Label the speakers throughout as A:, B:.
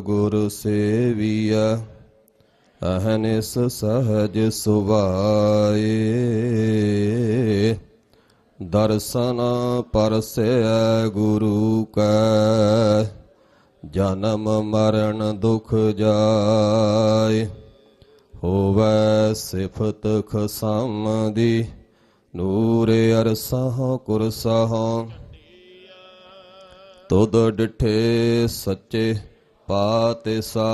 A: ਗੁਰ ਸੇਵੀਆ ਅਹਨਿਸ ਸਹਜ ਸੁਭਾਏ। ਦਰਸ਼ਨ ਪਰਸੈ ਗੁਰੂ ਕੈ, ਜਨਮ ਮਰਨ ਦੁਖ ਜਾਏ। ਹੋਵੈ ਸਿਫਤ ਖਸਮ ਦੀ ਨੂਰ ਅਰਸਹ ਕੁਰਸਹ ਤੁਧ ਡਿਠੇ ਸੱਚੇ ਪਾਤਿਸਾ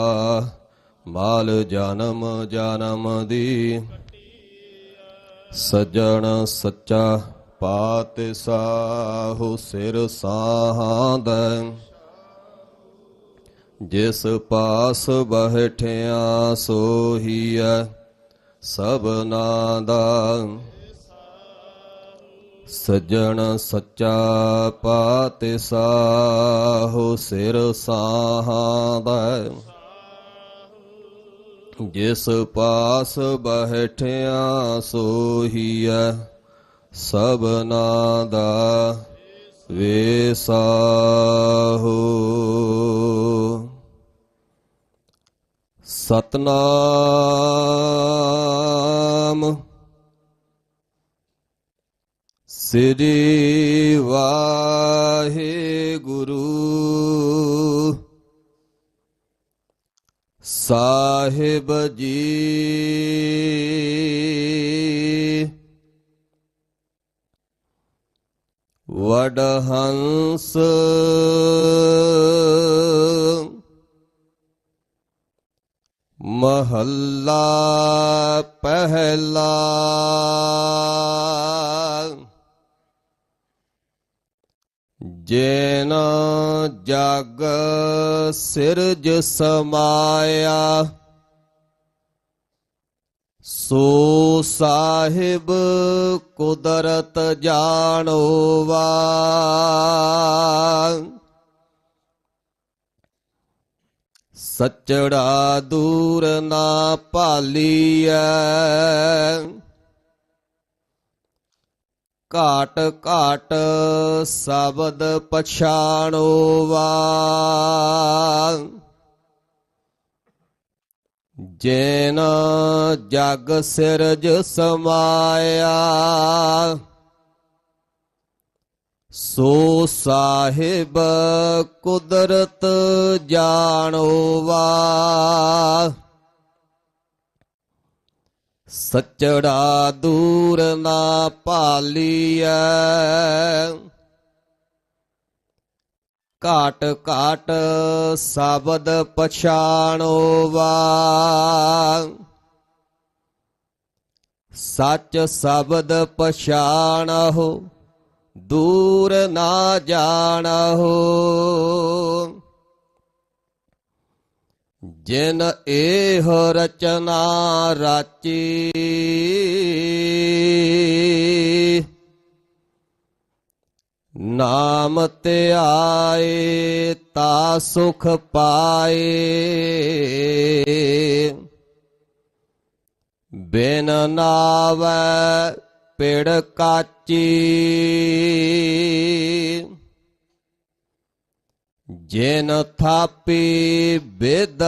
A: ਮਾਲ ਜਨਮ ਜਨਮ ਦੀ। ਸਜਣ ਸੱਚਾ ਪਾਤਿਸਾ ਹੋ ਸਿਰ ਸਾਹਾਦੈ ਜਿਸ ਪਾਸ ਬਹਿਠਿਆ ਸੋਹੀਐ ਸਭਨਾ ਦਾ। ਸਜਣ ਸੱਚਾ ਪਾਤਿਸਾ ਹੋ ਸਿਰ ਸਾਹਾਦਾ ਜਿਸ ਪਾਸ ਬਹਿਠਿਆ ਸੋਹੀਐ ਸਭਨਾ ਦਾ ਵੇਸਾਹੋ ਸਤਨਾਮ सिरि वाहे गुरु साहिब जी वडहंस महल्ला पहला ਜੇਨ ਜਗ ਸਿਰਜ ਸਮਾਇਆ ਸੋ ਸਾਹਿਬ ਕੁਦਰਤ ਜਾਣੋਵਾ। ਸਚੜਾ ਦੂਰ ਨਾ ਭਾਲੀਐ ਘਾਟ ਘਾਟ ਸ਼ਬਦ ਪਛਾਣੋਵਾ ਜੇਨ ਜਗ ਸਿਰਜ ਸਮਾਇਆ। ਸੋ ਸਾਹਿਬ ਕੁਦਰਤ ਜਾਣੋਵਾ ਸੱਚੜਾ ਦੂਰ ਨਾ ਭਾਲੀਐ। ਘਾਟ ਘਾਟ ਸ਼ਬਦ ਪਛਾਣੋਵਾ ਸੱਚ ਸ਼ਬਦ ਪਛਾਣਹੁ, ਦੂਰ ਨਾ ਜਾਣਹੁ। ਜਿਨ ਇਹ ਰਚਨਾ ਰਾਚੀ ਨਾਮ ਧਿਆਏ ਤਾ ਸੁਖ ਪਾਏ। ਬਿਨ ਨਾਵੈ ਪਿੜ ਕਾਚੀ। ਜਿਨ ਥਾਪੀ ਬਿਦ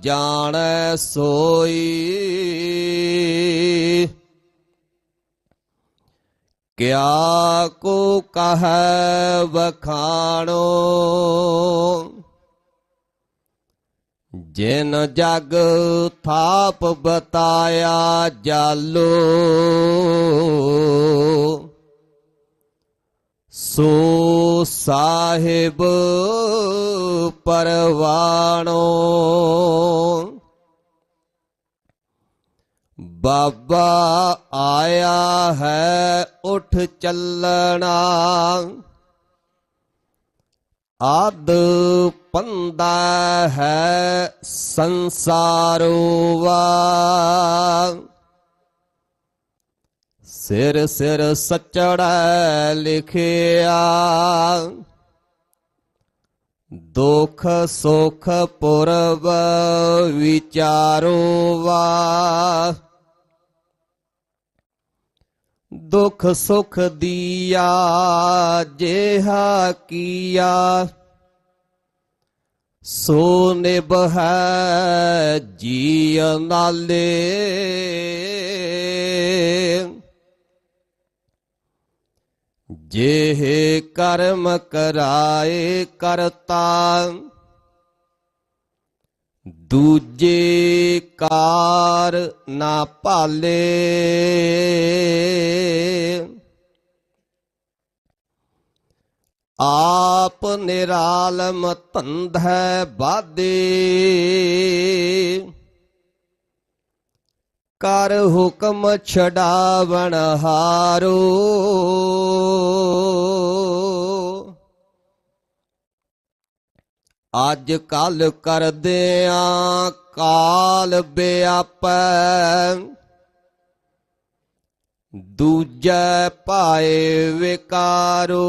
A: ਜਾਣੈ ਸੋਈ। ਕਿਆ ਕੋ ਕਹੈ ਵਖਾਣੋ? ਜਿਨ ਜਗ ਥਾਪ ਬਤਾਇਆ ਜਾਲੋ ਸੋ ਸਾਹਿਬ ਪਰਵਾਣੋ। ਬਾਬਾ ਆਇਆ ਹੈ ਉਠ ਚੱਲਣਾ ਆਦ ਪੰਦਾ ਹੈ ਸੰਸਾਰੋ ਵਾ ਸਿਰ ਸਿਰ ਸਚੜਾ ਲਿਖਿਆ ਦੁਖ ਸੁਖ ਪੁਰਬ ਵਿਚਾਰੋ ਵਾ ਦੁਖ ਸੁਖ ਦੀਆ ਜਿਹਾ ਕੀਆ। ਸੋ ਨਿਭ ਹੈ ਜੀ ਨਾਲੇ। ਜੇਹ ਕਰਮ ਕਰਾਏ ਕਰਤਾ ਦੂਜੇ ਕਾਰ ਨਾ ਭਾਲੇ ਆਪ ਨਿਰਾਲਮ ਧੰਧੈ ਬਾਦੇ ਕਰ ਹੁਕਮ ਛਡਾਵਣ ਹਾਰੋ। ਅੱਜ ਕੱਲ ਕਰਦੇ ਕਰਦਿਆਂ ਕਾਲ ਬਿਆਪੈ। ਦੂਜੈ ਪਾਏ ਵਿਕਾਰੋ।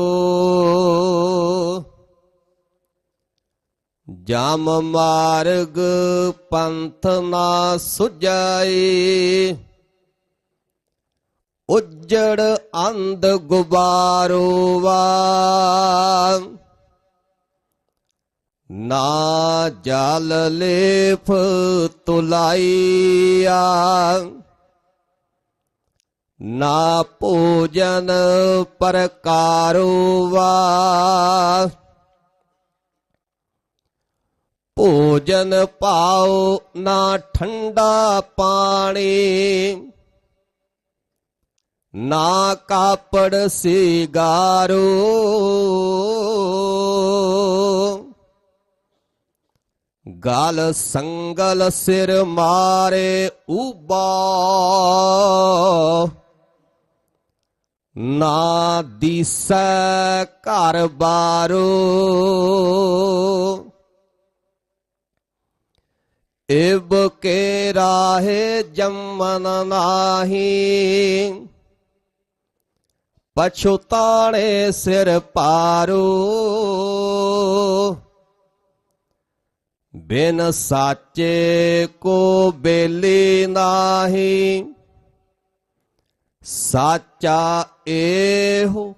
A: ਜਮ ਮਾਰਗ ਪੰਥ ਨਾ ਸੁਜਾਈ ਉੱਜੜ ਅੰਧ ਗੁਬਾਰੋ ਵਾ ਨਾ ਜਲ ਲੇਫ ਤੁਲਾਈਆ, ਨਾ ਭੋਜਨ ਪਰਕਾਰੋ ਵਾ ਭੋਜਨ ਪਾਓ ਨਾ ਠੰਡਾ ਪਾਣੀ, ਨਾ ਕਾਪੜ ਸਿਗਾਰੋ। ਗਲ ਸੰਗਲ ਸਿਰ ਮਾਰੇ ਉਬਾ ਨਾ ਦਿਸੈ ਘਰ ਬਾਰੋ। ਇਬ ਕੇ ਰਾਹੇ ਜੰਮਨ ਨਾਹੀ। ਪਛੁਤਾਣੇ ਸਿਰ ਪਾਰੋ। ਬਿਨ ਸਾਚੇ ਕੋ ਬੇਲੀ ਨਾਹੀ। ਸਾਚਾ ਇਹੋ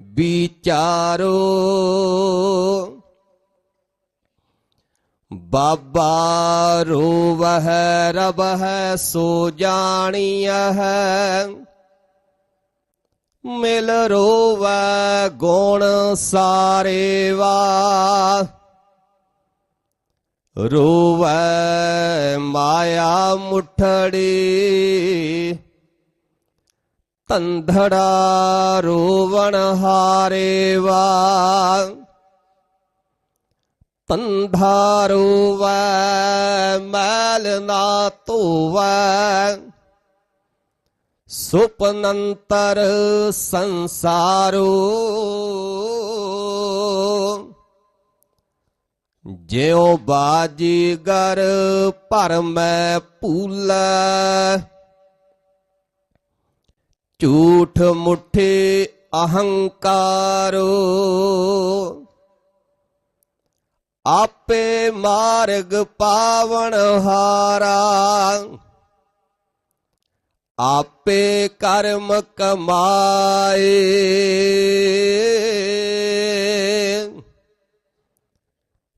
A: ਵਿਚਾਰੋ। ਬਾਬਾ ਰੋਵਹਿ ਰਬ ਹੈ ਸੋ ਜਾਣੀਐ ਮਿਲ ਰੋਵੈ ਗੁਣ ਸਾਰੇ ਵਾ ਰੋਵੈ ਮਾਇਆ ਮੁਠੜੀ ਤੰਧੜਾ ਰੋਵਣ ਹਾਰੇ ਵਾ ਤੰਧਾ ਰੋਵੈ ਮੈਲ ਨਾ ਧੋਵੈ। ਸੁਪਨੰਤਰ ਸੰਸਾਰੋ ਜਿਉ ਬਾਜੀਗਰ ਭਰਮੈ ਭੂਲੈ। ਝੂਠ ਮੁਠੇ ਅਹੰਕਾਰੋ। ਆਪੇ ਮਾਰਗ ਪਾਵਨ ਹਾਰਾ। ਆਪੇ ਕਰਮ ਕਮਾਏ।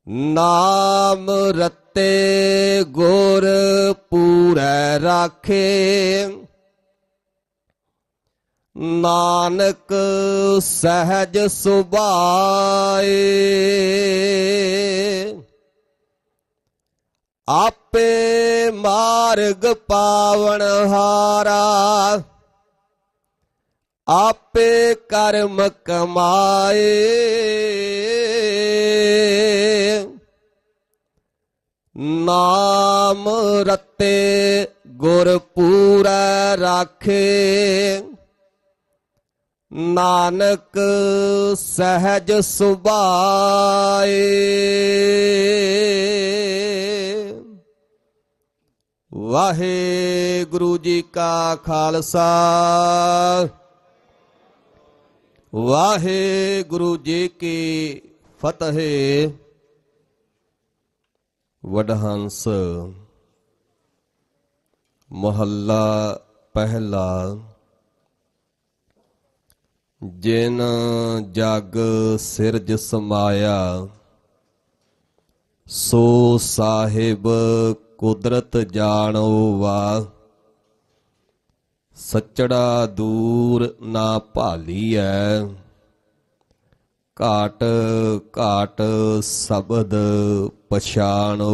A: ਨਾਮ ਰਤੇ ਗੁਰ ਪੂਰੈ ਰਾਖੇ। ਨਾਨਕ ਸਹਿਜ ਸੁਭਾਏ। ਆਪੇ ਮਾਰਗ ਪਾਵਨ ਹਾਰਾ। ਆਪੇ ਕਰਮ ਕਮਾਏ। ਨਾਮ ਰਤੇ ਗੁਰ ਪੂਰੈ ਰਾਖੇ। ਨਾਨਕ ਸਹਿਜ ਸੁਭਾਏ। ਵਾਹਿਗੁਰੂ ਜੀ ਕਾ ਖਾਲਸਾ। ਵਾਹਿਗੁਰੂ ਜੀ ਕੀ ਫਤਿਹ। ਵਡਹੰਸ ਮਹੱਲਾ ਪਹਿਲਾ, ਜਿਨ ਜਗ ਸਿਰਜ ਸਮਾਇਆ, ਸੋ ਸਾਹਿਬ ਕੁਦਰਤ ਜਾਣੋ ਵਾ, ਸੱਚੜਾ ਦੂਰ ਨਾ ਭਾਲੀਐ। ਘਾਟ ਘਾਟ ਸ਼ਬਦ ਪਛਾਣੋ